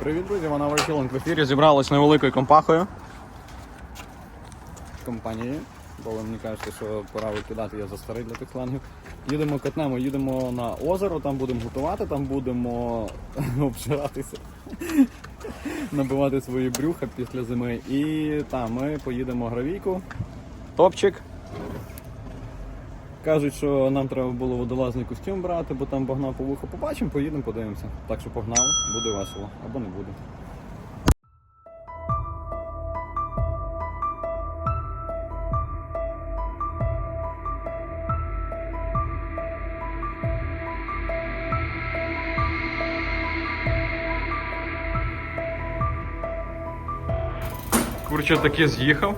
Привіт, друзі, вона Варкілинг в ефірі зібралась невеликою компахою. Компанії. Бо ви мені кажете, що пора викидати, я за старий для тих флангів. Їдемо катнемо, їдемо на озеро, там будемо готувати, там будемо обжиратися, набивати свої брюха після зими. І там ми поїдемо гравійку. Топчик. Кажуть, що нам треба було водолазний костюм брати, бо там багна по вуху. Побачимо, поїдемо, подивимося. Так що погнали, буде весело або не буде. Курча таки з'їхав.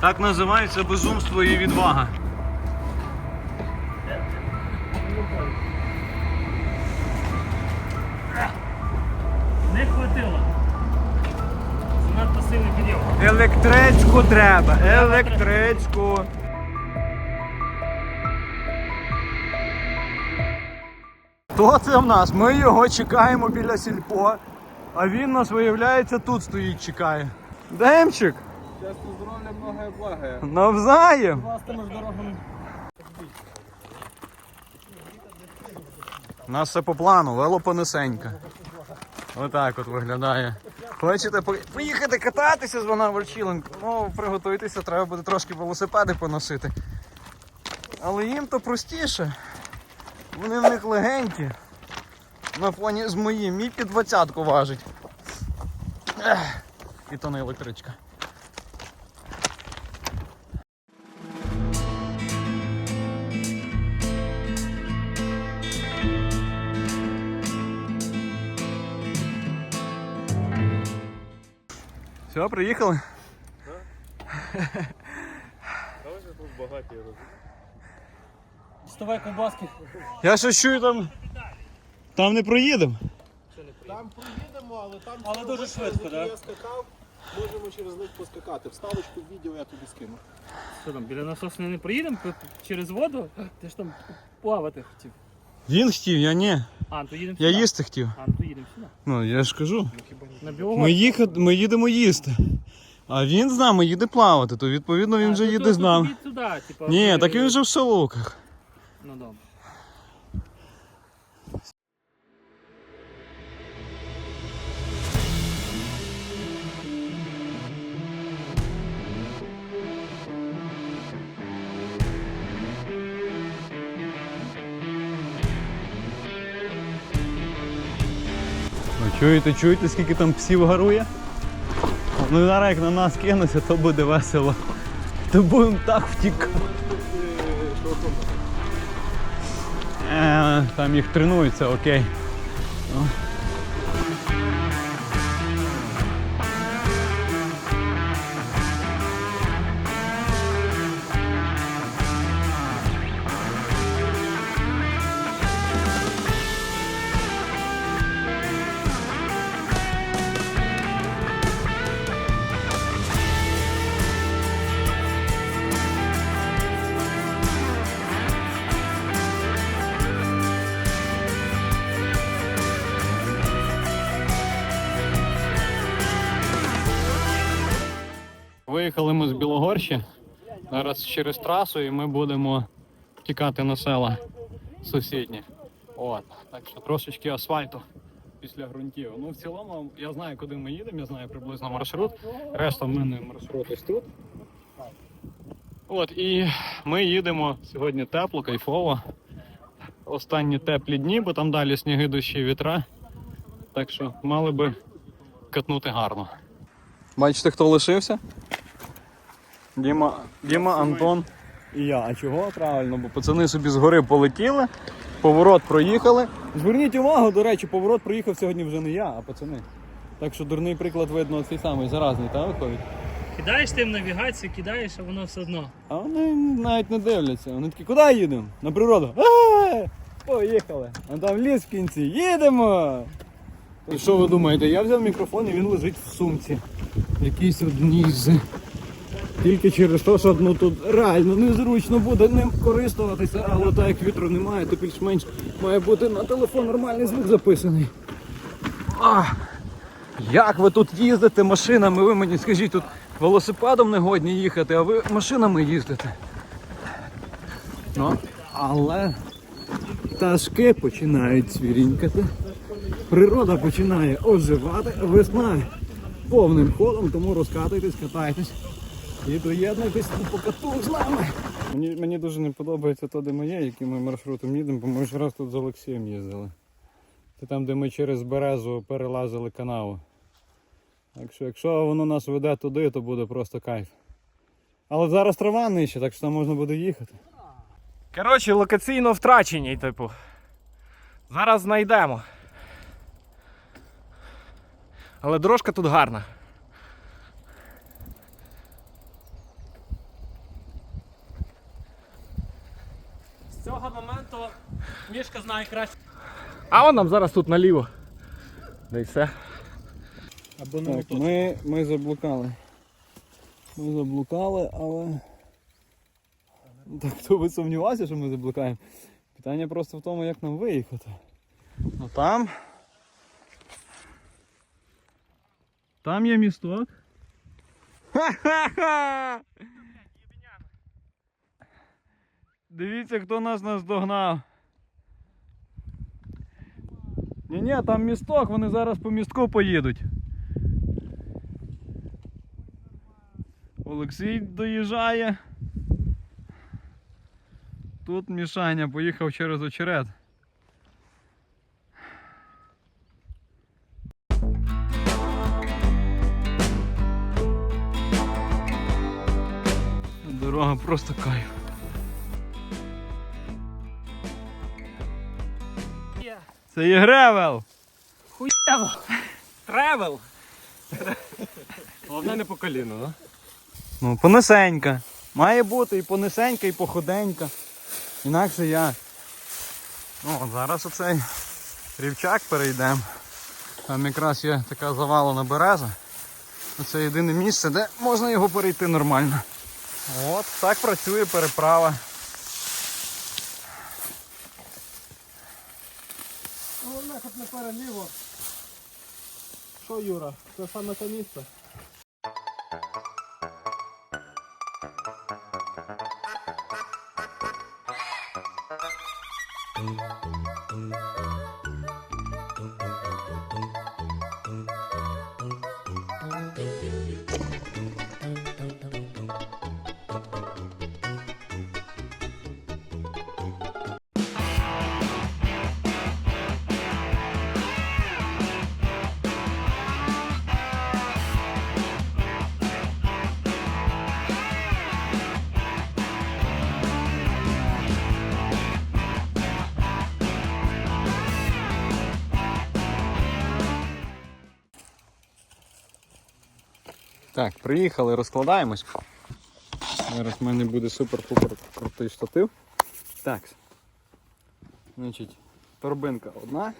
Так називається безумство і відвага. Електричку треба, електричку. Хто це в нас? Ми його чекаємо біля сільпо, а він нас, виявляється, тут стоїть, чекає. Демчик, Щастя, здоров'я, многое благое. навзаєм. Власними ж дорогами. У нас все по плану, велопонесенька. Отак от виглядає. Хочете поїхати кататися з вона Ворчіленко? Ну, приготуйтеся, треба буде трошки велосипеди поносити. Але їм то простіше. Вони в них легенькі. На фоні з моїм. Мій під двадцятку важить. Ех. І то не електричка. Все, приїхали? Вставай ковбаски. Я щось чую там. Там не проїдемо. Там проїдемо, але там Але дуже швидко, які да? Я скакав, можемо через них поскакати. Вставочку в відео я тобі скину. Що там, біля насосної не проїдемо П- через воду? Ти ж там плавати хотів. Він хотів, я ні. А, ну то їдемо Я сюди. їсти хотів. А, ну то їдемо сюди. Ну, я ж кажу. На Ми, білогор. ми їдемо їсти. А він з нами їде плавати, то відповідно він вже то- їде з нами. Сюди, типа, Ні, ви- так він вже в Солоках. Ну добре. Чуєте, чуєте, скільки там псів гарує? Ну зараз як на нас кинуться, то буде весело. То будемо так втікати. Е, Там їх тренуються, окей. Виїхали ми з Білогорщі. Зараз через трасу і ми будемо тікати на села сусідні. От. Так що трошечки асфальту після ґрунтів. Ну, в цілому я знаю, куди ми їдемо, я знаю приблизно маршрут. Решта в мене маршрут ось тут. От, і ми їдемо сьогодні тепло, кайфово. Останні теплі дні, бо там далі сніги, дощі, вітра. Так що мали би катнути гарно. Бачите, хто лишився? Діма, Діма, Антон і я. А чого? Правильно, бо пацани собі з гори полетіли, поворот проїхали. Зверніть увагу, до речі, поворот проїхав сьогодні вже не я, а пацани. Так що дурний приклад видно цей самий заразний, та виходить. Кидаєш ти в навігацію, кидаєш, а воно все одно. А вони навіть не дивляться. Вони такі, куди їдемо? На природу. «Е, Поїхали. А там ліс в кінці. Їдемо. І що ви думаєте? Я взяв мікрофон і він лежить в сумці. Якийсь одній з. Тільки через те, що ну, тут реально незручно буде ним користуватися, але так як вітру немає, то більш-менш має бути на телефон нормальний звук записаний. А, як ви тут їздите машинами? Ви мені скажіть, тут велосипедом не годні їхати, а ви машинами їздите. Ну, але пташки починають цвірінькати. Природа починає оживати, весна повним ходом, тому розкатуйтесь, катайтесь і доєднуйтесь до покату з нами. Мені, мені дуже не подобається то, де моє, яким ми маршрутом їдемо, бо ми ж раз тут з Олексієм їздили. Це там, де ми через березу перелазили канаву. Так що, якщо воно нас веде туди, то буде просто кайф. Але зараз трава нижче, так що там можна буде їхати. Коротше, локаційно втрачені, типу. Зараз знайдемо. Але дорожка тут гарна. Мішка знає краще. А он нам зараз тут наліво. Да і все. Або Так, ми, ми заблукали. Ми заблукали, але. Так хто би сумнівався, що ми заблукаємо? Питання просто в тому, як нам виїхати. Ну там. Там є місток. Ха-ха-ха! Дивіться, хто нас наздогнав. Ні-ні, там місток, вони зараз по містку поїдуть. Олексій доїжджає. Тут Мішаня поїхав через очерет. Дорога просто кайф. Це є гревел! Хуєво! Тревел! Головне не по коліну, да? Ну, понесенька. Має бути і понесенька, і походенька. Інакше як. О, зараз оцей рівчак перейдемо. Там якраз є така завалена береза. Це єдине місце, де можна його перейти нормально. От так працює переправа. Головне, на переліво. Що, Юра, це саме те місце? Так, приїхали, розкладаємось. Зараз в мене буде супер-пупер крутий штатив. Так. Значить, торбинка одна.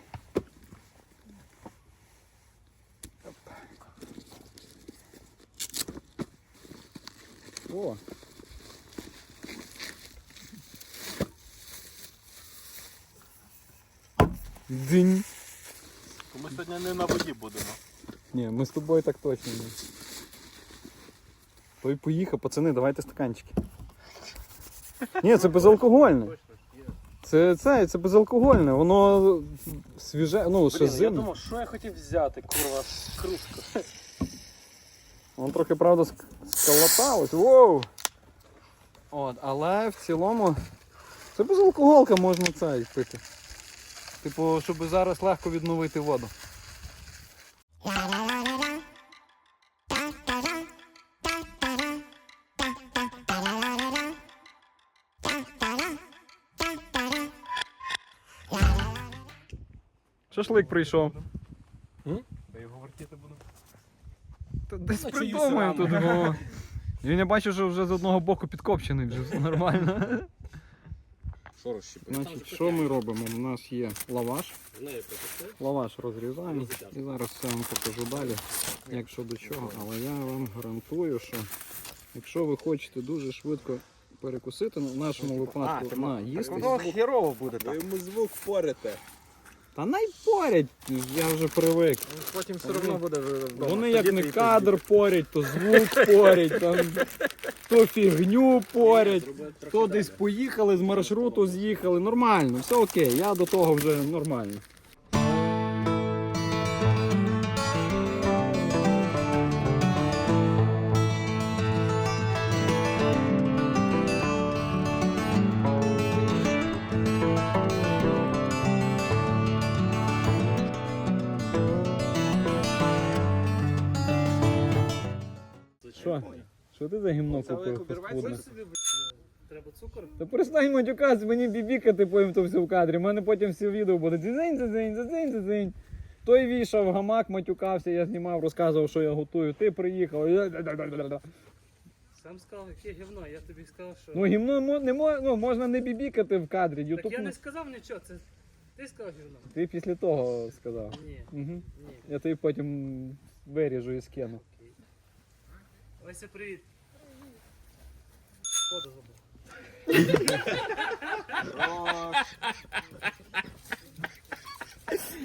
О! Дзинь. Ми сьогодні не на воді будемо. Ні, ми з тобою так точно ні. Той поїхав, пацани, давайте стаканчики. Ні, це безалкогольне. Це, це, це безалкогольне, воно свіже, ну, ще зимне. що я хотів взяти, курва, кружку. Воно трохи, правда, ск- сколоталось. Воу! От, але в цілому це безалкоголка можна це і пити. Типу, щоб зараз легко відновити воду. Шашлик прийшов. Та його вертіти буду. Та Десь Ну, придумаємо чиюсь тут. Бо... Він я бачу, що вже з одного боку підкопчений, вже все нормально. Що? Значить, що ми робимо? У нас є лаваш. Лаваш розрізаємо і зараз все вам покажу далі, як що до чого. Але я вам гарантую, що якщо ви хочете дуже швидко перекусити, ну, в нашому випадку на їсти, херово буде Ви йому звук порите. Та най порять, я вже привик. Потім все одно буде вдома. Вони як не кадр порять, то звук порять, там, то фігню порять, то десь поїхали з маршруту з'їхали. Нормально, все окей, я до того вже нормально. Що? Що ти за гімно купив фастфудне? Треба цукор. Та перестань матюкатися, мені бібікати потім то все в кадрі. У мене потім всі відео буде дзинь, дзинь, дзинь, дзинь. Той вішав гамак, матюкався, я знімав, розказував, що я готую. Ти приїхав. Сам сказав, яке гівно, я тобі сказав, що. Ну гімно мо- не мо- ну, можна не бібікати в кадрі. так я не- не сказав нічого, це ти сказав гівно. Ти після того сказав. Ні, Угу. ні. Я тобі потім виріжу і скину. Леся, привіт. Воду забув.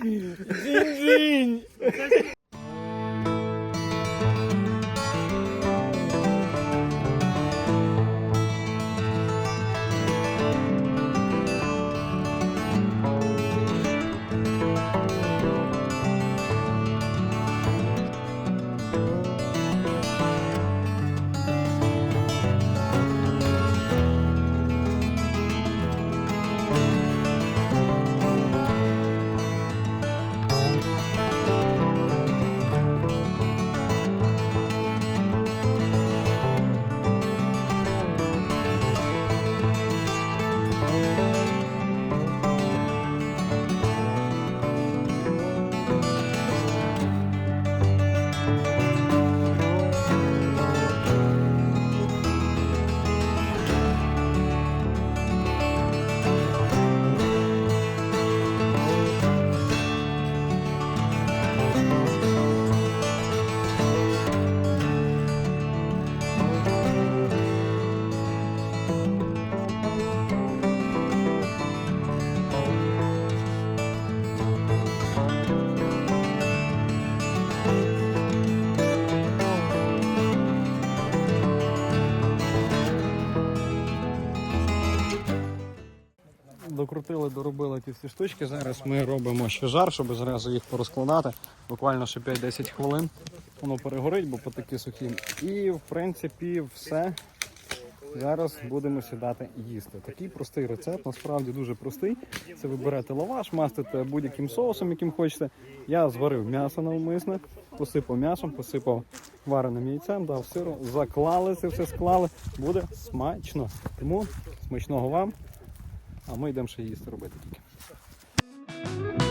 Дзінь-дзінь! Докрутили, доробили ті всі штучки. Зараз ми робимо ще жар, щоб зразу їх порозкладати. Буквально ще 5-10 хвилин. Воно перегорить, бо потакі сухі. І в принципі все. Зараз будемо сідати їсти. Такий простий рецепт, насправді дуже простий. Це ви берете лаваш, мастите будь-яким соусом, яким хочете. Я зварив м'ясо навмисне, посипав м'ясом, посипав вареним яйцем, дав сиру, заклали це все, склали. Буде смачно. Тому смачного вам. А ми йдемо ще їсти робити тільки.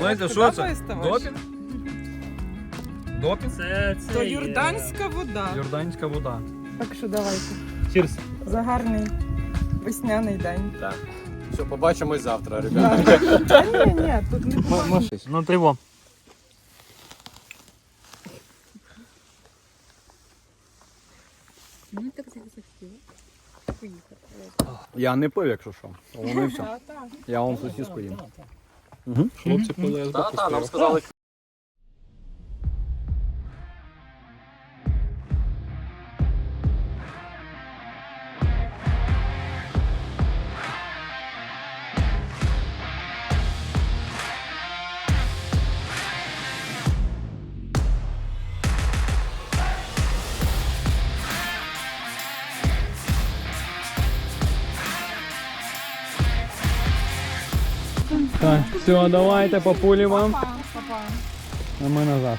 Леся, що це? Допінг? Допінг? Це, це То є- юрданська вода. Йорданська вода. Так що давайте. Чірс. За гарний весняний день. Все, побачимось завтра, ребята. Та ні, ні, тут не буває. Ну, триво. Ну, так. Поїхати. Я не пив, якщо що. Вони все. Я вам сосиску їм. Угу. Хлопці пили, я так, нам сказали. Все, давайте по пулі вам, Па, па-па. а ми назад.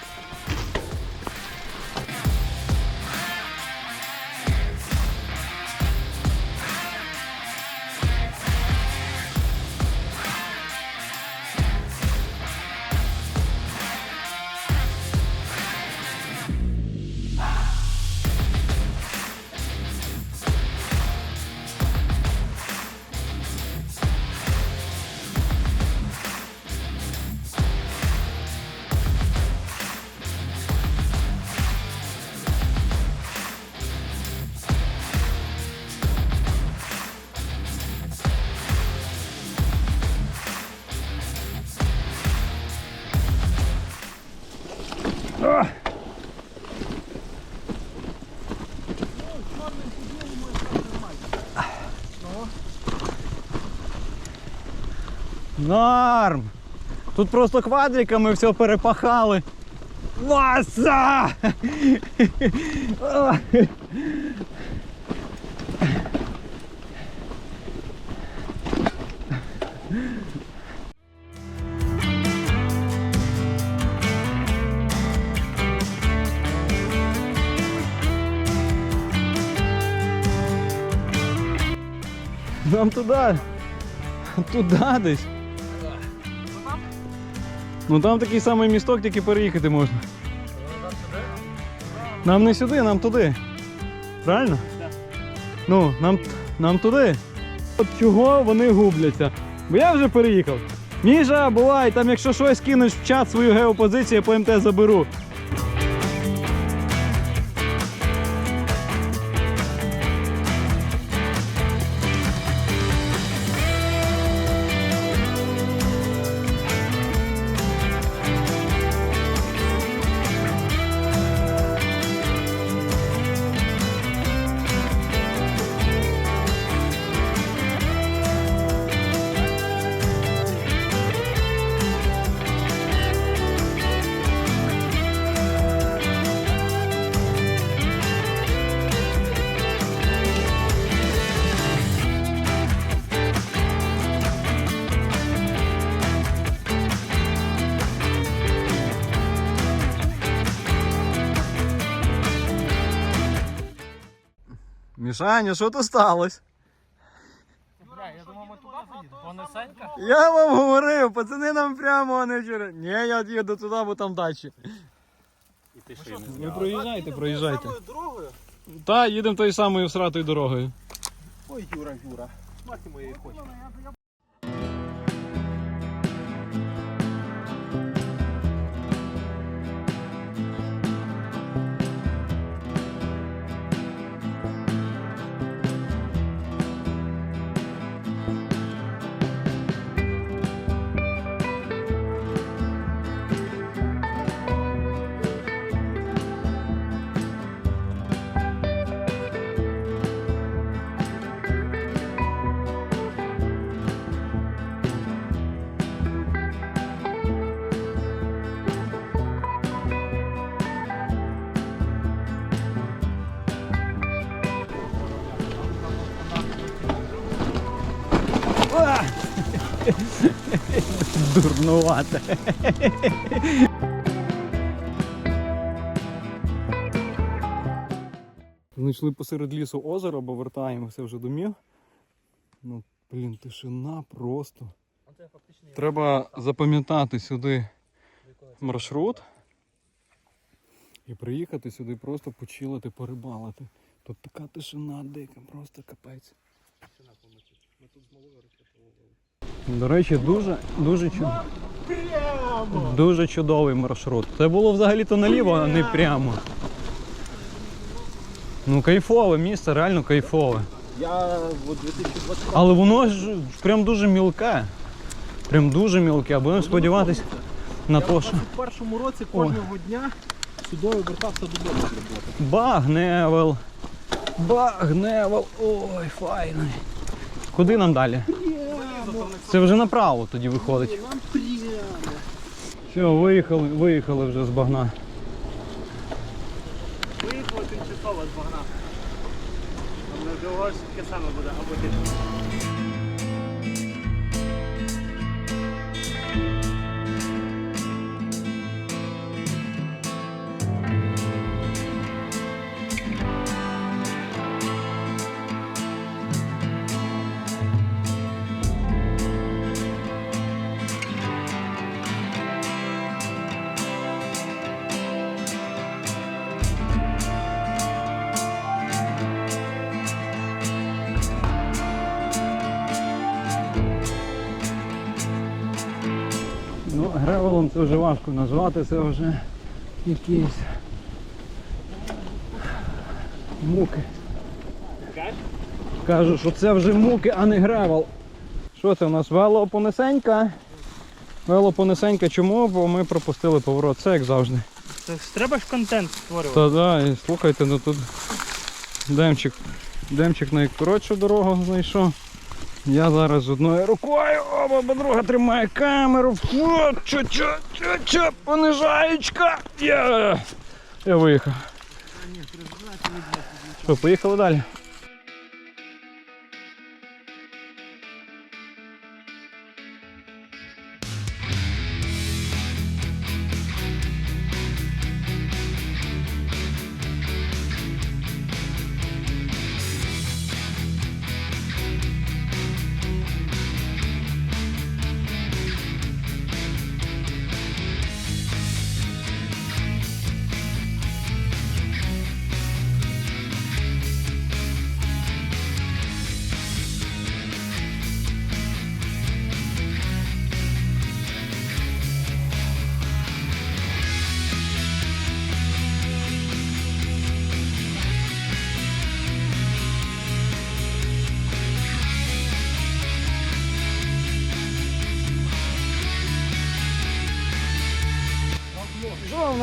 Норм! Тут просто квадриками все перепахали. Васа! Нам туди. Туди десь. Ну там такий самий місток, тільки переїхати можна. Нам не сюди, нам туди. Правильно? Ну, нам, нам туди. От чого вони губляться? Бо я вже переїхав. Міжа, бувай, там якщо щось кинеш в чат свою геопозицію, я по МТ заберу. Мішаня, що тут сталося? Я думав, ми туди поїдемо. Понесенька? Я вам говорив, пацани нам прямо а не через. Ні, я їду туди, бо там дачі. Ви проїжджайте, проїжджайте. Дорогою? Та, їдемо тою самою всратою дорогою. Ой, Юра, Юра. Мати моєї хоче. Дурнувате. Знайшли посеред лісу озеро, бо вертаємося вже домів. Ну, блін, тишина просто. Треба запам'ятати сюди маршрут і приїхати сюди просто почилити, порибалити. Тут така тишина дика, просто капець. До речі, дуже, дуже, чу... дуже чудовий маршрут. Це було взагалі-то наліво, а не прямо. Ну, кайфове місце, реально кайфове. Я Але воно ж прям дуже мілке. Прям дуже мілке. А будемо сподіватися на те, що. в першому році кожного дня сюди вертався додому з роботи. Багневел. Багневел. Ой, файний. Куди нам далі? Це вже направо тоді виходить. Все, виїхали, виїхали вже з багна. Виїхали тимчасово з багна. Не здивувався, таке саме буде, або ти. Вже важко назвати, це вже якісь муки. Кажу, що це вже муки, а не гревел. Що це у нас? Велопонесенька? Велопонесенька чому? Бо ми пропустили поворот. Це як завжди. Це ж треба ж контент створювати. Та да, і слухайте, ну тут демчик, демчик найкоротшу дорогу знайшов. Я зараз одною рукою, оба, друга тримає камеру. О, чо, чо, чо, чо, понижаючка. Я, я виїхав. Що, поїхали далі?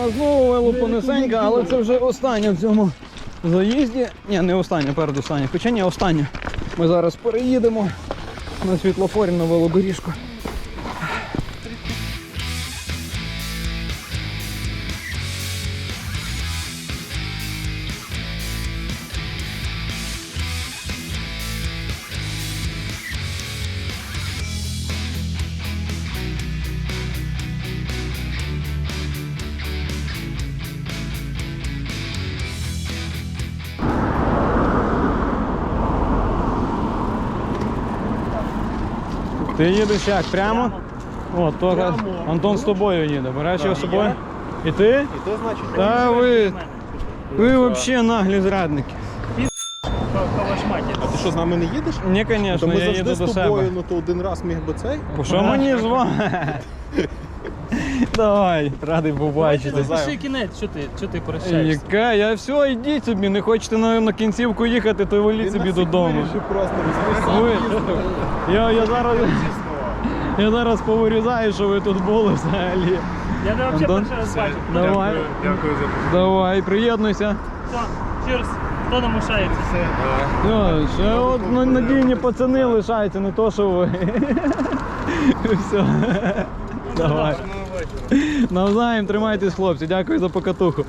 Нас знову велопонесенька, але це вже останнє в цьому заїзді. Ні, не останнє, передостаннє. Хоча ні, останнє. Ми зараз переїдемо на світлофорі на велодоріжку. Ти їдеш як? Прямо? О, то Антон з тобою їде. Береш його з собою? І ти? І то значить. Та ви. Ви взагалі наглі зрадники. А ти що з нами не їдеш? Ні, звісно, ми я завжди їду з до тобою, себе. ну то один раз міг би цей. Що мені з вами? Давай, радий побачити. Це ще кінець, що ти, що ти прощаєшся? Яка? Я все, йдіть собі, не хочете на, на кінцівку їхати, то валіть собі додому. Просто Ви, я, я зараз. Я зараз повирізаю, що ви тут були взагалі. Я не взагалі Антон? перший раз бачу. Давай. Дякую за Давай, приєднуйся. Все, cheers. Хто нам мушається? Все, ще от ну, надійні пацани лишаються, не то, що ви. Все. Давай. Навзаєм тримайтесь, хлопці. Дякую за покатуху.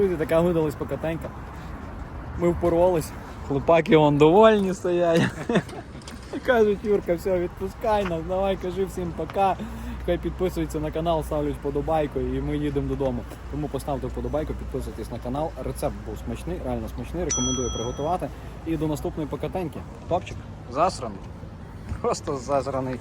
Друзі, така видалась покатенька. Ми впоролись. Хлопаки вон довольні стоять. Кажуть, Юрка, все, відпускай нас, давай, кажи всім пока. Хай підписуються на канал, ставлять вподобайку і ми їдемо додому. Тому поставте вподобайку, підписуйтесь на канал. Рецепт був смачний, реально смачний. Рекомендую приготувати. І до наступної покатеньки. Топчик. Засраний. Просто засраний.